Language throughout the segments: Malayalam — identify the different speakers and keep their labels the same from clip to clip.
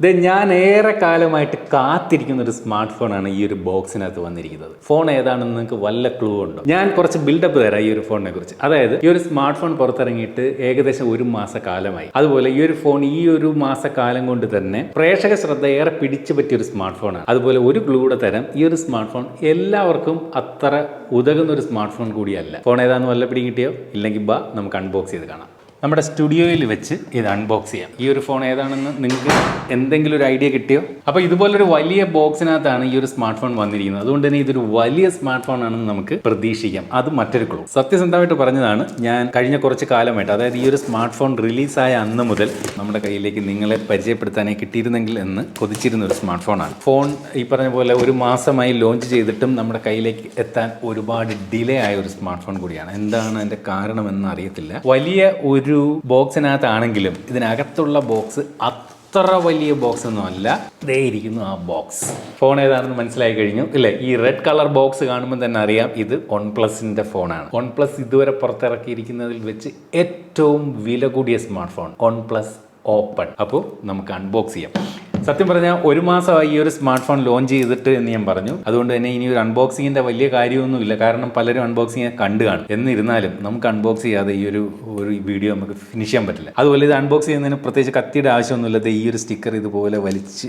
Speaker 1: ഇത് ഞാൻ ഏറെ കാലമായിട്ട് കാത്തിരിക്കുന്ന ഒരു സ്മാർട്ട് ഫോണാണ് ഈ ഒരു ബോക്സിനകത്ത് വന്നിരിക്കുന്നത്. ഫോൺ ഏതാണെന്ന് നിങ്ങൾക്ക് വല്ല ക്ലൂ ഉണ്ടോ? ഞാൻ കുറച്ച് ബിൽഡപ്പ് തരാം ഈ ഒരു ഫോണിനെ കുറിച്ച്. അതായത് ഈ ഒരു സ്മാർട്ട് ഫോൺ പുറത്തിറങ്ങിയിട്ട് ഏകദേശം ഒരു മാസ കാലമായി അതുപോലെ ഈ ഒരു ഫോൺ ഈ ഒരു മാസ കാലം കൊണ്ട് തന്നെ പ്രേക്ഷക ശ്രദ്ധ ഏറെ പിടിച്ചു പറ്റിയ ഒരു സ്മാർട്ട് ഫോണാണ് അതുപോലെ ഒരു ക്ലൂ കൂടെ തരാം. ഈ ഒരു സ്മാർട്ട് ഫോൺ എല്ലാവർക്കും അത്ര ഉതകുന്ന ഒരു സ്മാർട്ട് ഫോൺ കൂടിയല്ല. ഫോൺ ഏതാണെന്ന് വല്ല പിടി കിട്ടിയോ? ഇല്ലെങ്കിൽ ബാ നമുക്ക് അൺബോക്സ് ചെയ്ത് കാണാം. നമ്മുടെ സ്റ്റുഡിയോയിൽ വെച്ച് ഇത് അൺബോക്സ് ചെയ്യാം. ഈ ഒരു ഫോൺ ഏതാണെന്ന് നിങ്ങൾക്ക് എന്തെങ്കിലും ഒരു ഐഡിയ കിട്ടിയോ? അപ്പോൾ ഇതുപോലൊരു വലിയ ബോക്സിനകത്താണ് ഈ ഒരു സ്മാർട്ട് ഫോൺ വന്നിരിക്കുന്നത്. അതുകൊണ്ട് തന്നെ ഇതൊരു വലിയ സ്മാർട്ട് ഫോൺ ആണെന്ന് നമുക്ക് പ്രതീക്ഷിക്കാം. അത് മറ്റൊരു ക്ലൂ സത്യസന്ധമായിട്ട് പറഞ്ഞതാണ് ഞാൻ കഴിഞ്ഞ കുറച്ച് കാലമായിട്ട് അതായത് ഈ ഒരു സ്മാർട്ട് ഫോൺ റിലീസായ അന്ന് മുതൽ നമ്മുടെ കയ്യിലേക്ക് നിങ്ങളെ പരിചയപ്പെടുത്താനേ കിട്ടിയിരുന്നെങ്കിൽ എന്ന് കൊതിച്ചിരുന്ന ഒരു സ്മാർട്ട് ഫോണാണ് ഫോൺ ഈ പറഞ്ഞ പോലെ ഒരു മാസമായി ലോഞ്ച് ചെയ്തിട്ടും നമ്മുടെ കയ്യിലേക്ക് എത്താൻ ഒരുപാട് ഡിലേ ആയ ഒരു സ്മാർട്ട് ഫോൺ കൂടിയാണ്. എന്താണ് അതിന്റെ കാരണമെന്ന് അറിയത്തില്ല. വലിയ ഒരു ബോക്സിനകത്താണെങ്കിലും ഇതിനകത്തുള്ള ബോക്സ് അത്ര വലിയ ബോക്സ് ഒന്നും അല്ല ദേ ഇരിക്കുന്നു ആ ബോക്സ്. ഫോൺ ഏതാണെന്ന് മനസ്സിലായി കഴിഞ്ഞു ഇല്ലേ? ഈ റെഡ് കളർ ബോക്സ് കാണുമ്പോൾ തന്നെ അറിയാം ഇത് വൺ പ്ലസിന്റെ ഫോണാണ്. വൺ പ്ലസ് ഇതുവരെ പുറത്തിറക്കിയിരിക്കുന്നതിൽ വെച്ച് ഏറ്റവും വില കൂടിയ smart phone one plus open. അപ്പോൾ നമുക്ക് അൺബോക്സ് ചെയ്യാം. സത്യം പറഞ്ഞാൽ ഒരു മാസമായി ഈ ഒരു സ്മാർട്ട് ഫോൺ ലോഞ്ച് ചെയ്തിട്ട് എന്ന് ഞാൻ പറഞ്ഞു. അതുകൊണ്ട് തന്നെ ഇനി ഒരു അൺബോക്സിങ്ങിന്റെ വലിയ കാര്യമൊന്നുമില്ല. കാരണം പലരും അൺബോക്സിങ് കണ്ടു കാണും. എന്നിരുന്നാലും നമുക്ക് അൺബോക്സ് ചെയ്യാതെ ഈ ഒരു ഒരു വീഡിയോ നമുക്ക് ഫിനിഷ് ചെയ്യാൻ പറ്റില്ല. അതുപോലെ ഇത് അൺബോക്സ് ചെയ്യുന്നതിന് പ്രത്യേകിച്ച് കത്തിയുടെ ആവശ്യമൊന്നുമില്ലാതെ ഈ ഒരു സ്റ്റിക്കർ ഇതുപോലെ വലിച്ച്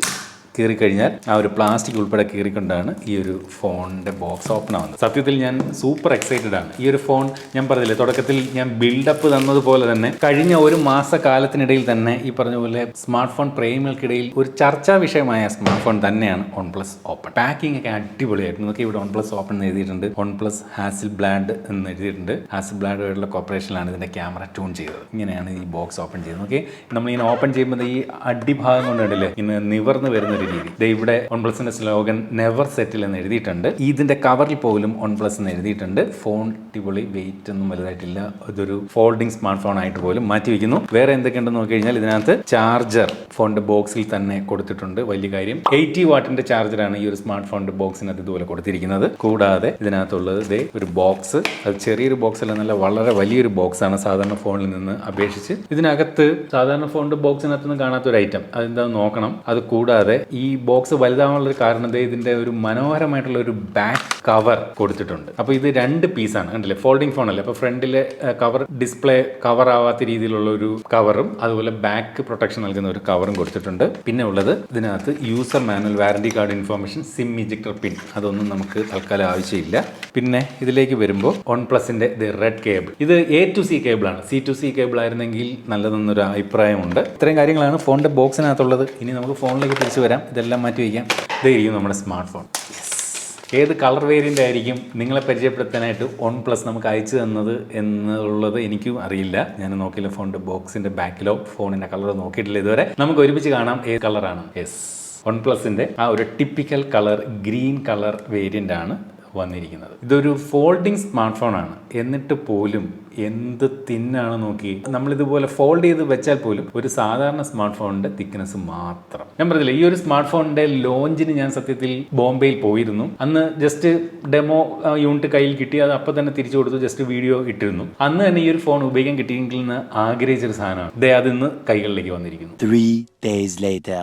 Speaker 1: കീറിക്കഴിഞ്ഞാൽ ആ ഒരു പ്ലാസ്റ്റിക് ഉൾപ്പെടെ കീറിക്കൊണ്ടാണ് ഈ ഒരു ഫോണിന്റെ ബോക്സ് ഓപ്പൺ ആവുന്നത്. സത്യത്തിൽ ഞാൻ സൂപ്പർ എക്സൈറ്റഡ് ആണ്. ഈ ഒരു ഫോൺ ഞാൻ പറഞ്ഞില്ലേ തുടക്കത്തിൽ ഞാൻ ബിൽഡപ്പ് തന്നതുപോലെ തന്നെ കഴിഞ്ഞ ഒരു മാസക്കാലത്തിനിടയിൽ തന്നെ ഈ പറഞ്ഞ പോലെ സ്മാർട്ട് ഫോൺ പ്രേമികൾക്കിടയിൽ ഒരു ചർച്ചാ വിഷയമായ സ്മാർട്ട് ഫോൺ തന്നെയാണ് വൺ പ്ലസ് ഓപ്പൺ പാക്കിംഗ് ഒക്കെ അടിപൊളിയായിരുന്നു. നമുക്ക് ഇവിടെ വൺ പ്ലസ് ഓപ്പൺ എന്ന് എഴുതിയിട്ടുണ്ട്. വൺ പ്ലസ് ഹാസിൽ ബ്ലാൻഡ് എന്ന് എഴുതിയിട്ടുണ്ട്. ഹാസിൽ ബ്ലാൻഡുമായിട്ടുള്ള കോപ്പറേഷനിലാണ് ഇതിന്റെ ക്യാമറ ട്യൂൺ ചെയ്തത്. ഇങ്ങനെയാണ് ഈ ബോക്സ് ഓപ്പൺ ചെയ്തത് ഓക്കെ നമ്മളിങ്ങനെ ഓപ്പൺ ചെയ്യുമ്പോൾ ഈ അടിഭാഗം കൊണ്ടുണ്ടല്ലേ? ഇങ്ങനെ നിവർന്ന് വരുന്ന ഒരു രീതി. ദേ ഇവിടെ വൺ പ്ലസിന്റെ സ്ലോഗൻ നെവർ സെറ്റിൽ എന്ന് എഴുതിയിട്ടുണ്ട്. ഇതിന്റെ കവറിൽ പോലും വൺ പ്ലസ് എന്ന് എഴുതിയിട്ടുണ്ട്. ഫോൺ ടിപൊളി വെയിറ്റ് ഒന്നും വലുതായിട്ടില്ല. ഇതൊരു ഫോൾഡിംഗ് സ്മാർട്ട് ഫോൺ ആയിട്ട് പോലും മാറ്റി വെക്കുന്നു. വേറെ എന്തൊക്കെയുണ്ടെന്ന് നോക്കി കഴിഞ്ഞാൽ ഇതിനകത്ത് ചാർജർ ഫോണിന്റെ ബോക്സിൽ തന്നെ കൊടുത്തിട്ടുണ്ട്. വലിയ കാര്യം എയ്റ്റി വാട്ടിന്റെ ചാർജറാണ് ഈ ഒരു സ്മാർട്ട് ഫോണിന്റെ ബോക്സിനകത്ത് ഇതുപോലെ കൊടുത്തിരിക്കുന്നത്. കൂടാതെ ഇതിനകത്തുള്ളത് ഇതേ ഒരു ബോക്സ് അത് ചെറിയൊരു ബോക്സ് അല്ല നല്ല വളരെ വലിയൊരു ബോക്സ് ആണ് സാധാരണ ഫോണിൽ നിന്ന് അപേക്ഷിച്ച്. ഇതിനകത്ത് സാധാരണ ഫോണിന്റെ ബോക്സിനകത്ത് നിന്ന് കാണാത്ത ഒരു ഐറ്റം അതെന്താ നോക്കണം. അത് കൂടാതെ ഈ ബോക്സ് വലുതാവാനുള്ള ഒരു കാരണം ഇതിന്റെ ഒരു മനോഹരമായിട്ടുള്ള ഒരു ബാക്ക് കവർ കൊടുത്തിട്ടുണ്ട്. അപ്പോൾ ഇത് രണ്ട് പീസ് ആണ്. കണ്ടില്ലേ? ഫോൾഡിംഗ് ഫോൺ അല്ലേ? അപ്പോൾ ഫ്രണ്ടിലെ കവർ ഡിസ്പ്ലേ കവർ ആവാത്ത രീതിയിലുള്ള ഒരു കവറും അതുപോലെ ബാക്ക് പ്രൊട്ടക്ഷൻ നൽകുന്ന ഒരു കവറും കൊടുത്തിട്ടുണ്ട്. പിന്നെ ഉള്ളത് ഇതിനകത്ത് user manual warranty card information SIM ejector pin അതൊന്നും നമുക്ക് തൽക്കാലം ആവശ്യമില്ല. പിന്നെ ഇതിലേക്ക് വരുമ്പോൾ വൺ പ്ലസിന്റെ ദി റെഡ് കേബിൾ ഇത് എ ടു സി കേബിൾ ആണ്. സി ടു സി കേബിൾ ആയിരുന്നെങ്കിൽ നല്ലതെന്നൊരു അഭിപ്രായമുണ്ട്. ഇത്രയും കാര്യങ്ങളാണ് ഫോണിന്റെ ബോക്സിനകത്തുള്ളത് ഇനി നമുക്ക് ഫോണിലേക്ക് തിരിച്ചു വരാം. ഇതെല്ലാം മാറ്റി വയ്ക്കാം. ഇതായിരിക്കും നമ്മുടെ സ്മാർട്ട് ഫോൺ ഏത് കളർ വേരിയന്റ് ആയിരിക്കും നിങ്ങളെ പരിചയപ്പെടുത്താനായിട്ട് വൺ പ്ലസ് നമുക്ക് അയച്ചു തന്നത് എന്നുള്ളത് എനിക്കും അറിയില്ല. ഞാൻ നോക്കിയില്ല ഫോണിന്റെ ബോക്സിന്റെ ബാക്കിലോ ഫോണിന്റെ കളർ നോക്കിയിട്ടില്ല ഇതുവരെ. നമുക്ക് ഒരുമിച്ച് കാണാം ഏത് കളറാണ് യെസ് വൺ പ്ലസിന്റെ ആ ഒരു typical colour green colour variant ആണ് വന്നിരിക്കുന്നത്. ഇതൊരു ഫോൾഡിംഗ് സ്മാർട്ട് ഫോൺ ആണ്. എന്നിട്ട് പോലും എന്ത് തിന്നാണ് നോക്കി. നമ്മൾ ഇതുപോലെ ഫോൾഡ് ചെയ്ത് വെച്ചാൽ പോലും ഒരു സാധാരണ സ്മാർട്ട് ഫോണിന്റെ തിക്നെസ് മാത്രം. ഞാൻ പറഞ്ഞില്ല ഈ ഒരു സ്മാർട്ട് ഫോണിന്റെ ലോഞ്ചിന് ഞാൻ സത്യത്തിൽ ബോംബെയിൽ പോയിരുന്നു. അന്ന് ജസ്റ്റ് ഡെമോ യൂണിറ്റ് കയ്യിൽ കിട്ടി. അത് അപ്പൊ തന്നെ തിരിച്ചു കൊടുത്തു ജസ്റ്റ് വീഡിയോ ഇട്ടിരുന്നു. അന്ന് തന്നെ ഈ ഒരു ഫോൺ ഉപയോഗിക്കാൻ കിട്ടിയെങ്കിൽ എന്ന് ആഗ്രഹിച്ചൊരു സാധനമാണ്. ദേ അതിന്ന് കൈകളിലേക്ക് വന്നിരിക്കുന്നു.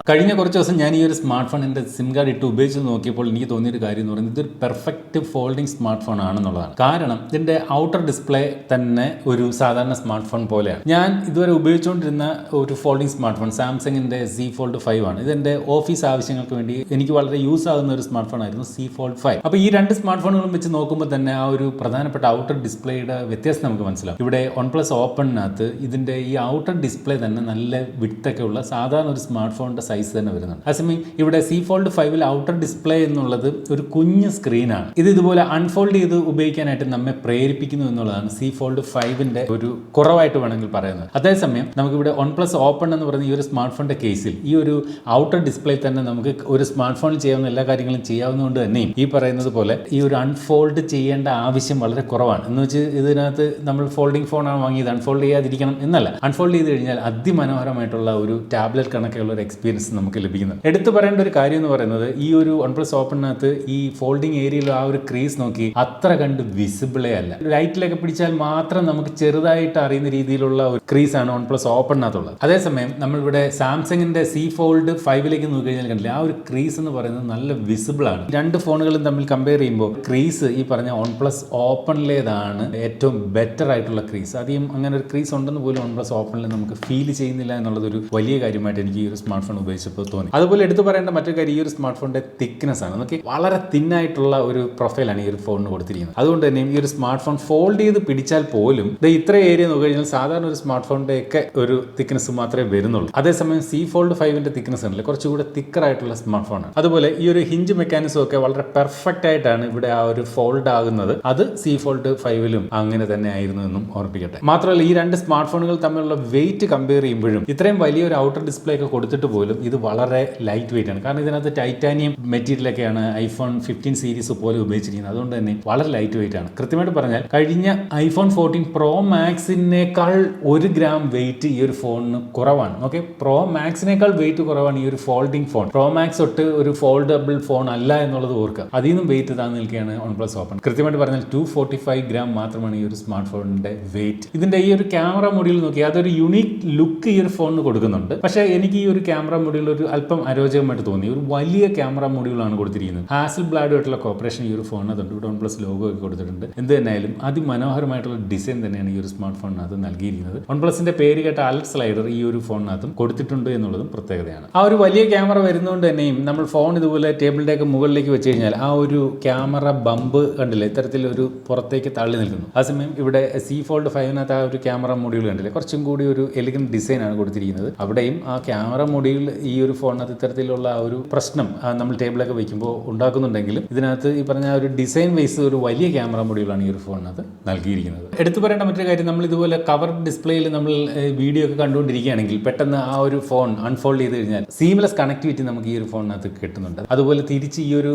Speaker 1: കഴിഞ്ഞ കുറച്ച് ദിവസം ഞാൻ ഈ ഒരു സ്മാർട്ട് ഫോൺ എന്റെ സിം കാർഡ് ഇട്ട് ഉപയോഗിച്ച് നോക്കിയപ്പോൾ എനിക്ക് തോന്നിയൊരു കാര്യം എന്ന് പറയുന്നത് ഇതൊരു പെർഫെക്റ്റ് ഫോൾഡിംഗ് സ്മാർട്ട് ഫോൺ ആണെന്നുള്ളതാണ്. കാരണം ഇതിന്റെ ഔട്ടർ ഡിസ്പ്ലേ തന്നെ ഒരു സാധാരണ സ്മാർട്ട് ഫോൺ പോലെയാണ്. ഞാൻ ഇതുവരെ ഉപയോഗിച്ചുകൊണ്ടിരുന്ന ഒരു ഫോൾഡിംഗ് സ്മാർട്ട് ഫോൺ സാംസങ്ങിന്റെ സി ഫോൾഡ് ഫൈവ് ആണ്. ഇതെന്റെ ഓഫീസ് ആവശ്യങ്ങൾക്ക് വേണ്ടി എനിക്ക് വളരെ യൂസ് ആകുന്ന ഒരു സ്മാർട്ട് ഫോൺ ആയിരുന്നു സി ഫോൾഡ് ഫൈവ് അപ്പോൾ ഈ രണ്ട് സ്മാർട്ട് ഫോണുകളും വെച്ച് നോക്കുമ്പോൾ തന്നെ ആ ഒരു പ്രധാനപ്പെട്ട ഔട്ടർ ഡിസ്പ്ലേയുടെ വ്യത്യാസം നമുക്ക് മനസ്സിലാവും. ഇവിടെ വൺ പ്ലസ് ഓപ്പണിനകത്ത് ഇതിന്റെ ഈ ഔട്ടർ ഡിസ്പ്ലേ തന്നെ നല്ല വിട്ടൊക്കെ ഉള്ള സാധാരണ ഒരു സ്മാർട്ട് ഫോണിന്റെ സൈസ് തന്നെ വരുന്നുണ്ട്. അതേസമയം ഇവിടെ സി ഫോൾഡ് ഫൈവിൽ ഔട്ടർ ഡിസ്പ്ലേ എന്നുള്ളത് ഒരു കുഞ്ഞ് സ്ക്രീനാണ് ഇത് ഇതുപോലെ അൺഫോൾഡ് ചെയ്ത് ഉപയോഗിക്കാനായിട്ട് നമ്മെ പ്രേരിപ്പിക്കുന്നു എന്നുള്ളതാണ് സി ഫോൾഡ് ഫൈവിന്റെ ഒരു കുറവായിട്ട് വേണമെങ്കിൽ പറയുന്നത്. അതേസമയം നമുക്കിവിടെ വൺ പ്ലസ് ഓപ്പൺ എന്ന് പറയുന്ന ഈ ഒരു സ്മാർട്ട് ഫോണിന്റെ കേസിൽ ഈ ഒരു ഔട്ടർ ഡിസ്പ്ലേ തന്നെ നമുക്ക് ഒരു സ്മാർട്ട് ഫോണിൽ ചെയ്യാവുന്ന എല്ലാ കാര്യങ്ങളും ചെയ്യാവുന്നതുകൊണ്ട് തന്നെയും ഈ പറയുന്നത് പോലെ ഈ ഒരു അൺഫോൾഡ് ചെയ്യേണ്ട ആവശ്യം വളരെ കുറവാണ്. എന്ന് വെച്ച് ഇതിനകത്ത് നമ്മൾ ഫോൾഡിംഗ് ഫോണാണ് വാങ്ങിയത്. അൺഫോൾഡ് ചെയ്യാതിരിക്കണം എന്നല്ല. അൺഫോൾഡ് ചെയ്ത് കഴിഞ്ഞാൽ അതിമനോഹരമായിട്ടുള്ള ഒരു ടാബ്ലറ്റ് കണക്കെയുള്ള ഒരു എക്സ്പീരിയൻസ് നമുക്ക് ലഭിക്കുന്നത് എടുത്തു പറയേണ്ട ഒരു കാര്യം എന്ന് പറയുന്നത് ഈ ഒരു വൺ പ്ലസ് ഓപ്പണിനകത്ത് ഈ ഫോൾഡിംഗ് ഏരിയയിൽ ആ ഒരു ക്രീസ് നോക്കി അത്ര കണ്ട് വിസിബിളേ അല്ല. ലൈറ്റിലൊക്കെ പിടിച്ചാൽ മാത്രം മാത്രം നമുക്ക് ചെറുതായിട്ട് അറിയുന്ന രീതിയിലുള്ള ഒരു ക്രീസ് ആണ് വൺ പ്ലസ് ഓപ്പണിനകത്തുള്ളത് അതേസമയം നമ്മൾ നമ്മളിവിടെ സാംസങ്ങിന്റെ സി ഫോൾഡ് ഫൈവിലേക്ക് നോക്കി കഴിഞ്ഞാൽ കണ്ടില്ല ആ ഒരു ക്രീസ് എന്ന് പറയുന്നത് നല്ല വിസിബിൾ ആണ്. രണ്ട് ഫോണുകളും തമ്മിൽ കമ്പയർ ചെയ്യുമ്പോൾ ക്രീസ് ഈ പറഞ്ഞ വൺ പ്ലസ് ഓപ്പണിലേതാണ് ഏറ്റവും ബെറ്റർ ആയിട്ടുള്ള ക്രീസ്. അധികം അങ്ങനെ ഒരു ക്രീസ് ഉണ്ടെന്ന് പോലും വൺ പ്ലസ് ഓപ്പണിൽ നമുക്ക് ഫീൽ ചെയ്യുന്നില്ല എന്നുള്ളത് ഒരു വലിയ കാര്യമായിട്ട് എനിക്ക് ഈ ഒരു സ്മാർട്ട് ഫോൺ ഉപയോഗിച്ചപ്പോൾ തോന്നി. അതുപോലെ എടുത്തു പറയേണ്ട മറ്റൊരു കാര്യം ഈ ഒരു സ്മാർട്ട് ഫോണിന്റെ തിക്നെസ് ആണ്. നമുക്ക് വളരെ തിന്നായിട്ടുള്ള ഒരു പ്രൊഫൈലാണ് ഈ ഒരു ഫോണിന് കൊടുത്തിരിക്കുന്നത്. അതുകൊണ്ട് തന്നെ ഈ ഒരു സ്മാർട്ട് ഫോൺ ഫോൾഡ് ചെയ്ത് പിടിച്ചാൽ പോലും ദേ ഇത്ര ഏരിയ നോക്കി കഴിഞ്ഞാൽ സാധാരണ ഒരു സ്മാർട്ട് ഫോണിന്റെ ഒക്കെ ഒരു തിക്നെസ് മാത്രമേ വരുന്നുള്ളൂ. അതേസമയം സി ഫോൾഡ് ഫൈവിന്റെ തിക്നെസ് ഉണ്ടല്ലേ? കുറച്ചുകൂടെ തിക്കർ ആയിട്ടുള്ള സ്മാർട്ട് ഫോണാണ് അതുപോലെ ഈ ഒരു ഹിഞ്ച് മെക്കാനിസം ഒക്കെ വളരെ പെർഫെക്റ്റ് ആയിട്ടാണ് ഇവിടെ ആ ഒരു ഫോൾഡ് ആകുന്നത്. അത് സി ഫോൾഡ് ഫൈവിലും അങ്ങനെ തന്നെ ആയിരുന്നു എന്നും ഓർപ്പിക്കട്ടെ മാത്രമല്ല ഈ രണ്ട് സ്മാർട്ട് ഫോണുകൾ തമ്മിലുള്ള വെയിറ്റ് കമ്പയർ ചെയ്യുമ്പോഴും ഇത്രയും വലിയ ഒരു ഔട്ടർ ഡിസ്പ്ലേ ഒക്കെ കൊടുത്തിട്ട് പോലും ഇത് വളരെ ലൈറ്റ് വെയിറ്റ് ആണ്. കാരണം ഇതിനകത്ത് ടൈറ്റാനിയം മെറ്റീരിയൽ ഒക്കെയാണ് ഐഫോൺ ഫിഫ്റ്റീൻ സീരീസ് പോലെ ഉപയോഗിച്ചിരിക്കുന്നത്. അതുകൊണ്ട് തന്നെ വളരെ ലൈറ്റ് വെയിറ്റ് ആണ്. കൃത്യമായിട്ട് പറഞ്ഞാൽ കഴിഞ്ഞ ഐഫോൺ ഫോർട്ടീൻ പ്രോ മാക്സിനേക്കാൾ ഒരു ഗ്രാം വെയിറ്റ് ഈ ഒരു ഫോണിന് കുറവാണ്. ഓക്കെ പ്രോ മാക്സിനേക്കാൾ വെയിറ്റ് കുറവാണ് ഈ ഒരു ഫോൾഡിംഗ് ഫോൺ പ്രോ മാക്സ് തൊട്ട് ഒരു ഫോൾഡബിൾ ഫോൺ അല്ല എന്നുള്ളത് ഓർക്കുക. അതിൽ നിന്നും വെയിറ്റ് താന്ന് നിൽക്കുകയാണ് വൺ പ്ലസ് ഓപ്പൺ കൃത്യമായിട്ട് പറഞ്ഞാൽ ടു ഫോർട്ടി ഫൈവ് ഗ്രാം മാത്രമാണ് ഈ ഒരു സ്മാർട്ട് ഫോണിന്റെ വെയിറ്റ് ഇതിന്റെ ഈ ഒരു ക്യാമറ മൊഡ്യൂൾ നോക്കി അതൊരു യുണീക് ലുക്ക് ഈ ഒരു ഫോണിന് കൊടുക്കുന്നുണ്ട്. പക്ഷേ എനിക്ക് ഈ ഒരു ക്യാമറ മൊഡ്യൂൾ ഒരു അല്പം അരോചകമായിട്ട് തോന്നി. ഒരു വലിയ ക്യാമറ മൊഡ്യൂളാണ് കൊടുത്തിരിക്കുന്നത്. ഹാസിൽ ബ്ലാഡുമായിട്ടുള്ള കോപ്പറേഷൻ ഈ ഒരു ഫോണിനകത്തുണ്ട് വൺ പ്ലസ് ലോഗോ ഒക്കെ കൊടുത്തിട്ടുണ്ട്. എന്ത് തന്നെയായാലും അതിമനോഹരമായിട്ടുള്ള ഡിസൈൻ തന്നെയാണ് ഈ ഒരു സ്മാർട്ട് ഫോണിനകത്ത് നൽകിയിരിക്കുന്നത്. വൺ പ്ലസിന്റെ പേര് കേട്ട അലർട്ട് സ്ലൈഡർ ഈ ഒരു ഫോണിനകത്തും കൊടുത്തിട്ടുണ്ട് എന്നുള്ളതും പ്രത്യേകതയാണ്. ആ ഒരു വലിയ ക്യാമറ വരുന്നതുകൊണ്ട് തന്നെയും നമ്മൾ ഫോൺ ഇതുപോലെ ടേബിളിന്റെ ഒക്കെ മുകളിലേക്ക് വെച്ച് കഴിഞ്ഞാൽ ആ ഒരു ക്യാമറ ബമ്പ് കണ്ടില്ലേ? ഇത്തരത്തിൽ ഒരു പുറത്തേക്ക് തള്ളി നിൽക്കുന്നു. ആ സമയം ഇവിടെ സി ഫോൾഡ് ഫൈവിനകത്ത് ആ ഒരു ക്യാമറ മൊഡ്യൂൾ കണ്ടില്ലേ? കുറച്ചും കൂടി ഒരു എലിഗൻ ഡിസൈൻ ആണ് കൊടുത്തിരിക്കുന്നത്. അവിടെയും ആ ക്യാമറ മൊഡ്യൂൾ ഈ ഒരു ഫോണിനകത്ത് ഇത്തരത്തിലുള്ള ആ ഒരു പ്രശ്നം നമ്മൾ ടേബിളൊക്കെ വെക്കുമ്പോൾ ഉണ്ടാക്കുന്നുണ്ടെങ്കിലും ഇതിനകത്ത് ഈ പറഞ്ഞ ഒരു ഡിസൈൻ വൈസ് ഒരു വലിയ ക്യാമറ മൊഡ്യൂളാണ് ഈ ഒരു ഫോണിനകത്ത് നൽകിയിരിക്കുന്നത്. പറയേണ്ട മറ്റൊരു കാര്യം നമ്മൾ ഇതുപോലെ കവർ ഡിസ്പ്ലേയിൽ നമ്മൾ വീഡിയോ ഒക്കെ കണ്ടുകൊണ്ടിരിക്കുകയാണെങ്കിൽ പെട്ടെന്ന് ആ ഒരു ഫോൺ അൺഫോൾഡ് ചെയ്ത് കഴിഞ്ഞാൽ സീംലെസ് കണക്ടിവിറ്റി നമുക്ക് ഈ ഒരു ഫോണിനകത്ത് കിട്ടുന്നുണ്ട്. അതുപോലെ തിരിച്ച് ഈ ഒരു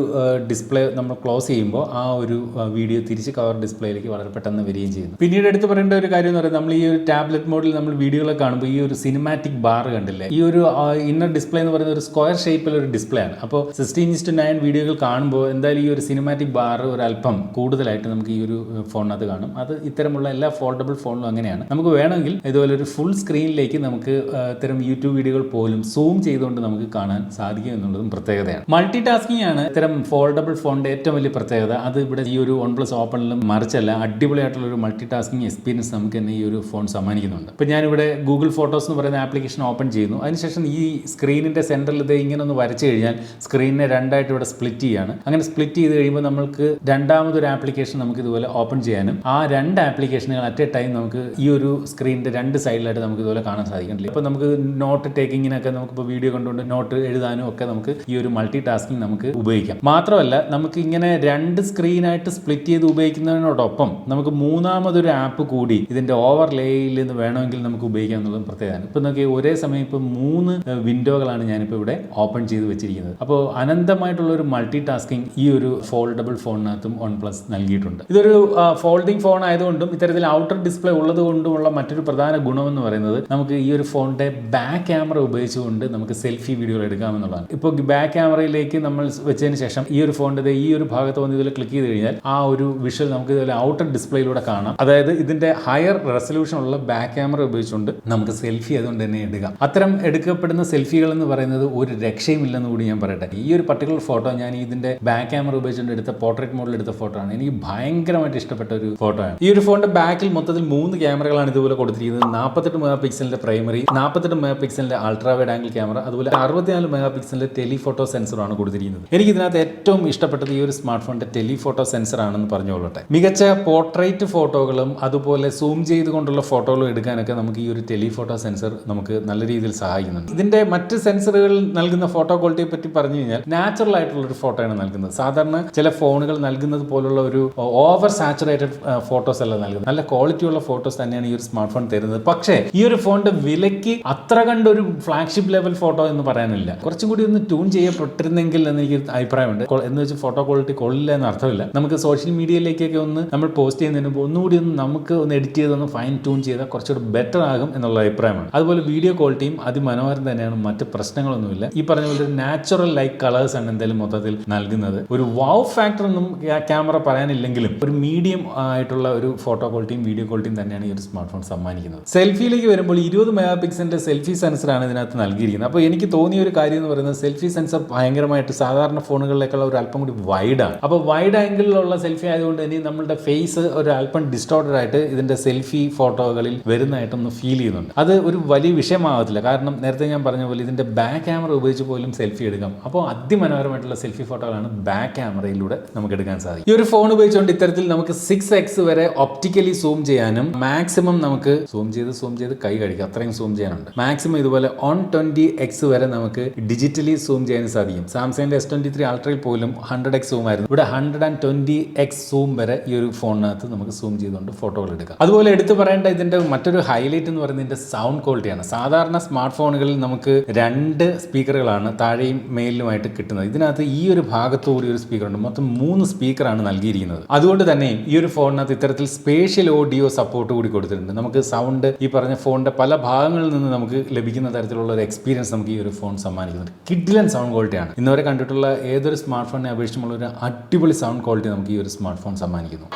Speaker 1: ഡിസ്പ്ലേ നമ്മൾ ക്ലോസ് ചെയ്യുമ്പോൾ ആ ഒരു വീഡിയോ തിരിച്ച് കവർ ഡിസ്പ്ലേയിലേക്ക് വളരെ പെട്ടെന്ന് വരികയും ചെയ്യുന്നു. പിന്നീട് എടുത്തു പറയേണ്ട ഒരു കാര്യം എന്ന് പറയുന്നത് നമ്മൾ ഈ ഒരു ടാബ്ലറ്റ് മോഡിൽ നമ്മൾ വീഡിയോകളൊക്കെ കാണുമ്പോൾ ഈ ഒരു സിനിമാറ്റിക് ബാർ കണ്ടില്ലേ? ഈ ഒരു ഇന്നർ ഡിസ്പ്ലേ എന്ന് പറയുന്ന ഒരു സ്ക്വയർ ഷേപ്പിൽ ഒരു ഡിസ്പ്ലേ ആണ്. അപ്പോൾ സിക്സ്റ്റീൻ ഇസ്റ്റ് നയൻ വീഡിയോകൾ കാണുമ്പോൾ എന്തായാലും ഈ ഒരു സിനിമാറ്റിക് ബാർ ഒരു അല്പം കൂടുതലായിട്ട് നമുക്ക് ഈ ഒരു ഫോണിനകത്ത് കാണും. അത് ഇത്തരമുള്ള എല്ലാ ഫോൾഡബിൾ ഫോണിലും അങ്ങനെയാണ്. നമുക്ക് വേണമെങ്കിൽ ഇതുപോലെ ഒരു ഫുൾ സ്ക്രീനിലേക്ക് നമുക്ക് ഇത്തരം യൂട്യൂബ് വീഡിയോകൾ പോലും സൂം ചെയ്തുകൊണ്ട് നമുക്ക് കാണാൻ സാധിക്കും എന്നുള്ളതും പ്രത്യേകതയാണ്. മൾട്ടി ടാസ്കിംഗ് ആണ് ഇത്തരം ഫോൾഡബിൾ ഫോണിന്റെ ഏറ്റവും വലിയ പ്രത്യേകത. അത് ഇവിടെ ഈ ഒരു വൺ പ്ലസ് ഓപ്പണിലും മറിച്ചല്ല അടിപൊളിയായിട്ടുള്ള ഒരു മൾട്ടി ടാസ്കിംഗ് എക്സ്പീരിയൻസ് നമുക്ക് തന്നെ ഈ ഒരു ഫോൺ സമ്മാനിക്കുന്നുണ്ട്. ഇപ്പം ഞാനിവിടെ ഗൂഗിൾ ഫോട്ടോസ് എന്ന് പറയുന്ന ആപ്ലിക്കേഷൻ ഓപ്പൺ ചെയ്യുന്നു. അതിനുശേഷം ഈ സ്ക്രീനിന്റെ സെന്ററിൽ ഇത് ഇങ്ങനെ ഒന്ന് വരച്ചു കഴിഞ്ഞാൽ സ്ക്രീനിനെ രണ്ടായിട്ട് ഇവിടെ സ്പ്ലിറ്റ് ചെയ്യാണ്. അങ്ങനെ സ്പ്ലിറ്റ് ചെയ്ത് കഴിയുമ്പോൾ നമുക്ക് രണ്ടാമതൊരു ആപ്ലിക്കേഷൻ നമുക്ക് ഇതുപോലെ ഓപ്പൺ ചെയ്യാനും ആ രണ്ട് ആപ്ലിക്കേഷനുകൾ അറ്റ് എ ടൈം നമുക്ക് ഈ ഒരു സ്ക്രീനിന്റെ രണ്ട് സൈഡിലായിട്ട് നമുക്ക് ഇതുപോലെ കാണാൻ സാധിക്കുന്നില്ല ഇപ്പോൾ നമുക്ക് നോട്ട് ടേക്കിങ്ങിനൊക്കെ നമുക്കിപ്പോൾ വീഡിയോ കണ്ടുകൊണ്ട് നോട്ട് എഴുതാനും ഒക്കെ നമുക്ക് ഈ ഒരു മൾട്ടി ടാസ്കിങ് നമുക്ക് ഉപയോഗിക്കാം. മാത്രമല്ല നമുക്ക് ഇങ്ങനെ രണ്ട് സ്ക്രീനായിട്ട് സ്പ്ലിറ്റ് ചെയ്ത് ഉപയോഗിക്കുന്നതിനോടൊപ്പം നമുക്ക് മൂന്നാമതൊരു ആപ്പ് കൂടി ഇതിന്റെ ഓവർ ലേയിൽ നിന്ന് വേണമെങ്കിൽ നമുക്ക് ഉപയോഗിക്കാം എന്നുള്ളത് പ്രത്യേകമാണ് ഇപ്പോൾ നമുക്ക് ഒരേ സമയം ഇപ്പോൾ മൂന്ന് വിൻഡോകളാണ് ഞാനിപ്പോൾ ഇവിടെ ഓപ്പൺ ചെയ്ത് വെച്ചിരിക്കുന്നത്. അപ്പോൾ അനന്തമായിട്ടുള്ള ഒരു മൾട്ടി ടാസ്കിങ് ഈ ഒരു ഫോൾഡബിൾ ഫോണിനകത്തും വൺ പ്ലസ് നൽകിയിട്ടുണ്ട്. ഇതൊരു ഫോൾഡിംഗ് ഫോൺ ആയതുകൊണ്ടും ഇത്തരത്തിൽ ഔട്ടർ ഡിസ്പ്ലേ ഉള്ളത് കൊണ്ടുമുള്ള മറ്റൊരു പ്രധാന ഗുണമെന്ന് പറയുന്നത് നമുക്ക് ഈ ഒരു ഫോണിന്റെ ബാക്ക് ക്യാമറ ഉപയോഗിച്ചുകൊണ്ട് നമുക്ക് സെൽഫി വീഡിയോകൾ എടുക്കാമെന്നുള്ളതാണ് ഇപ്പോൾ ബാക്ക് ക്യാമറയിലേക്ക് നമ്മൾ വെച്ചതിന് ശേഷം ഈ ഒരു ഫോണിന്റെ ഈ ഒരു ഭാഗത്ത് വന്ന് ഇതിൽ ക്ലിക്ക് ചെയ്ത് കഴിഞ്ഞാൽ ആ ഒരു വിഷ്വൽ നമുക്ക് ഇതുപോലെ ഔട്ടർ ഡിസ്പ്ലേയിലൂടെ കാണാം. അതായത് ഇതിന്റെ ഹയർ റെസൊല്യൂഷൻ ഉള്ള ബാക്ക് ക്യാമറ ഉപയോഗിച്ചുകൊണ്ട് നമുക്ക് സെൽഫി അതുകൊണ്ട് തന്നെ എടുക്കാം. അത്തരം എടുക്കപ്പെടുന്ന സെൽഫികൾ എന്ന് പറയുന്നത് ഒരു രക്ഷയും ഇല്ലെന്ന് കൂടി ഞാൻ പറയട്ടെ. ഈ ഒരു പർട്ടിക്കുലർ ഫോട്ടോ ഞാൻ ഇതിന്റെ ബാക്ക് ക്യാമറ ഉപയോഗിച്ചുകൊണ്ട് എടുത്ത പോർട്രേറ്റ് മോഡിൽ എടുത്ത ഫോട്ടോ ആണ്. എനിക്ക് ഭയങ്കരമായിട്ട് ഇഷ്ടപ്പെട്ട ഒരു ഫോട്ടോ ആണ്. ഈ ഒരു ഫോണിന്റെ ബാക്കിൽ മൊത്തത്തിൽ മൂന്ന് ക്യാമറകളാണ് ഇതുപോലെ കൊടുത്തിരിക്കുന്നത്. നാൽപ്പത്തെട്ട് മെഗാ പിക്സലിന്റെ പ്രൈമറി നാൽപ്പത്തെട്ട് മെഗാ പിക്സലിന്റെ അൾട്രാ വൈഡ് ആംഗിൾ ക്യാമറ അതുപോലെ അറുപത്തിനാല് മെഗാ പിക്സലിന്റെ ടെലിഫോട്ടോ സെൻസറാണ് കൊടുത്തിരിക്കുന്നത്. എനിക്ക് ഇതിനകത്ത് ഏറ്റവും ഇഷ്ടപ്പെട്ടത് ഈ ഒരു സ്മാർട്ട് ഫോണിന്റെ ടെലിഫോട്ടോ സെൻസർ ആണെന്ന് പറഞ്ഞുകൊള്ളട്ടെ. മികച്ച പോർട്രേറ്റ് ഫോട്ടോകളും അതുപോലെ സൂം ചെയ്തുകൊണ്ടുള്ള ഫോട്ടോകളും എടുക്കാനൊക്കെ നമുക്ക് ഈ ഒരു ടെലിഫോട്ടോ സെൻസർ നമുക്ക് നല്ല രീതിയിൽ സഹായിക്കുന്നുണ്ട്. ഇതിന്റെ മറ്റ് സെൻസറുകൾ നൽകുന്ന ഫോട്ടോ ക്വാളിറ്റിയെ പറ്റി പറഞ്ഞു കഴിഞ്ഞാൽ നാച്ചുറൽ ആയിട്ടുള്ള ഒരു ഫോട്ടോയാണ് നൽകുന്നത്. സാധാരണ ചില ഫോണുകൾ നൽകുന്നത് പോലുള്ള ഒരു ഓവർ സാച്ചുറേറ്റഡ് ഫോട്ടോസ് അല്ല നൽകുന്നത്. നല്ല ക്വാളിറ്റിയുള്ള ഫോട്ടോസ് തന്നെയാണ് ഈ ഒരു സ്മാർട്ട് ഫോൺ തരുന്നത്. പക്ഷേ ഈ ഒരു ഫോണിന്റെ വിലയ്ക്ക് അത്ര കണ്ടൊരു ഫ്ലാഗ്ഷിപ്പ് ലെവൽ ഫോട്ടോ എന്ന് പറയാനില്ല. കുറച്ചും കൂടി ഒന്ന് ട്യൂൺ ചെയ്യപ്പെട്ടിരുന്നെങ്കിൽ എന്ന് എനിക്ക് അഭിപ്രായമുണ്ട്. എന്ന് വെച്ച് ഫോട്ടോ ക്വാളിറ്റി കൊള്ളില്ല എന്ന് അർത്ഥമില്ല. നമുക്ക് സോഷ്യൽ മീഡിയയിലേക്കൊക്കെ ഒന്ന് നമ്മൾ പോസ്റ്റ് ചെയ്യുന്നതിന് മുമ്പ് ഒന്നുകൂടി ഒന്ന് നമുക്ക് ഒന്ന് എഡിറ്റ് ചെയ്തൊന്ന് ഫൈൻ ട്യൂൺ ചെയ്താൽ കുറച്ചുകൂടി ബെറ്റർ ആകും എന്നുള്ള അഭിപ്രായമാണ്. അതുപോലെ വീഡിയോ ക്വാളിറ്റിയും അതിമനോഹരം തന്നെയാണ്. മറ്റ് പ്രശ്നങ്ങളൊന്നുമില്ല. ഈ പറഞ്ഞ പോലെ ഒരു നാച്ചുറൽ ലൈക്ക് കളേഴ്സ് ആണ് എന്തായാലും മൊത്തത്തിൽ നൽകുന്നത്. ഒരു വാവ് ഫാക്ടർ ഒന്നും ക്യാമറ പറയാനില്ലെങ്കിലും ഒരു മീഡിയം ആയിട്ടുള്ള ഒരു ഫോട്ടോ ക്വാളിറ്റിയും വീഡിയോ ക്വാളിറ്റിയും തന്നെയാണ് ഈ ഒരു സ്മാർട്ട് ഫോൺ സമ്മാനിക്കുന്നത് സെൽഫിയിലേക്ക് വരുമ്പോൾ ഇരുപത് മെഗാ പിക്സലിന്റെ സെൽഫി സെൻസറാണ് ഇതിനകത്ത് നൽകിയിരിക്കുന്നത്. അപ്പോൾ എനിക്ക് തോന്നിയ ഒരു കാര്യം എന്ന് പറയുന്നത് സെൽഫി സെൻസർ ഭയങ്കരമായിട്ട് സാധാരണ ഫോണുകളിലേക്കുള്ള ഒരു അല്പം കൂടി വൈഡാണ് അപ്പോൾ വൈഡ് ആംഗിളിലുള്ള സെൽഫി ആയതുകൊണ്ട് തന്നെ നമ്മളുടെ ഫേസ് ഒരു അല്പം ഡിസ്റ്റോർട്ടഡ് ആയിട്ട് ഇതിന്റെ സെൽഫി ഫോട്ടോകളിൽ വരുന്നതായിട്ടൊന്ന് ഫീൽ ചെയ്യുന്നുണ്ട്. അത് ഒരു വലിയ വിഷയമാകത്തില്ല. കാരണം നേരത്തെ ഞാൻ പറഞ്ഞ പോലെ ഇതിന്റെ ബാക്ക് ക്യാമറ ഉപയോഗിച്ച് പോലും സെൽഫി എടുക്കാം. അപ്പോൾ അതിമനോഹരമായിട്ടുള്ള സെൽഫി ഫോട്ടോകളാണ് ബാക്ക് ക്യാമറയിലൂടെ നമുക്ക് എടുക്കാൻ സാധിക്കും. ഈ ഒരു ഫോൺ ഉപയോഗിച്ചുകൊണ്ട് ഇത്തരത്തിൽ നമുക്ക് സിക്സ് എക്സ് വരെ ഒപ്റ്റിക്കലി സൂം ചെയ്യാനും മാക്സിമം നമുക്ക് സൂം ചെയ്ത് സൂം ചെയ്ത് കൈ കഴിക്കും. അത്രയും സൂം ചെയ്യാനുണ്ട്. മാക്സിമം ഇതുപോലെ ഓൺ ട്വന്റി എക്സ് വരെ നമുക്ക് ഡിജിറ്റലി സൂം ചെയ്യാൻ സാധിക്കും. സാംസങ്ങിന്റെ എസ് ട്വന്റി ത്രീ അൾട്രയിൽ പോലും ഹൺഡ്രഡ് എക്സ് സൂം ആയിരുന്നു. ഇവിടെ hundred and twenty X zoom വരെ ഈ ഒരു ഫോണിനകത്ത് നമുക്ക് സൂം ചെയ്തുകൊണ്ട് ഫോട്ടോകൾ എടുക്കാം. അതുപോലെ എടുത്തു പറയേണ്ട ഇതിന്റെ മറ്റൊരു ഹൈലൈറ്റ് എന്ന് പറയുന്നത് ഇതിന്റെ സൗണ്ട് ക്വാളിറ്റിയാണ് സാധാരണ സ്മാർട്ട് ഫോണുകളിൽ നമുക്ക് രണ്ട് സ്പീക്കറുകളാണ് താഴെയും മേലിലുമായിട്ട് കിട്ടുന്നത്. ഇതിനകത്ത് ഈ ഒരു ഭാഗത്തുകൂടി ഒരു സ്പീക്കർ ഉണ്ട്. മൊത്തം മൂന്ന് സ്പീക്കറാണ് നൽകിയിരിക്കുന്നത്. അതുകൊണ്ട് തന്നെ ഈ ഒരു ഫോണിനകത്ത് ഇത്തരത്തിൽ സ്പേഷ്യൽ ഓഡിയോ സപ്പോർട്ട് കൂടി കൊടുത്തിട്ടുണ്ട്. നമുക്ക് സൗണ്ട് ഈ പറഞ്ഞ ഫോണിന്റെ പല ഭാഗങ്ങളിൽ നിന്ന് നമുക്ക് ലഭിക്കുന്ന തരത്തിലുള്ള ഒരു എക്സ്പീരിയൻസ് നമുക്ക് ഈ ഒരു ഫോൺ സമ്മാനിക്കുന്നുണ്ട്. കിഡിലൻ സൗണ്ട് ക്വാളിറ്റിയാണ് ഇന്നുവരെ കണ്ടിട്ടുള്ള ഏതൊരു സ്മാർട്ട് ഫോണിനെ അപേക്ഷിച്ചുമുള്ള ഒരു അടിപൊളി സൗണ്ട് ക്വാളിറ്റി നമുക്ക് ഈ ഒരു സ്മാർട്ട് ഫോൺ സമ്മാനിക്കുന്നു.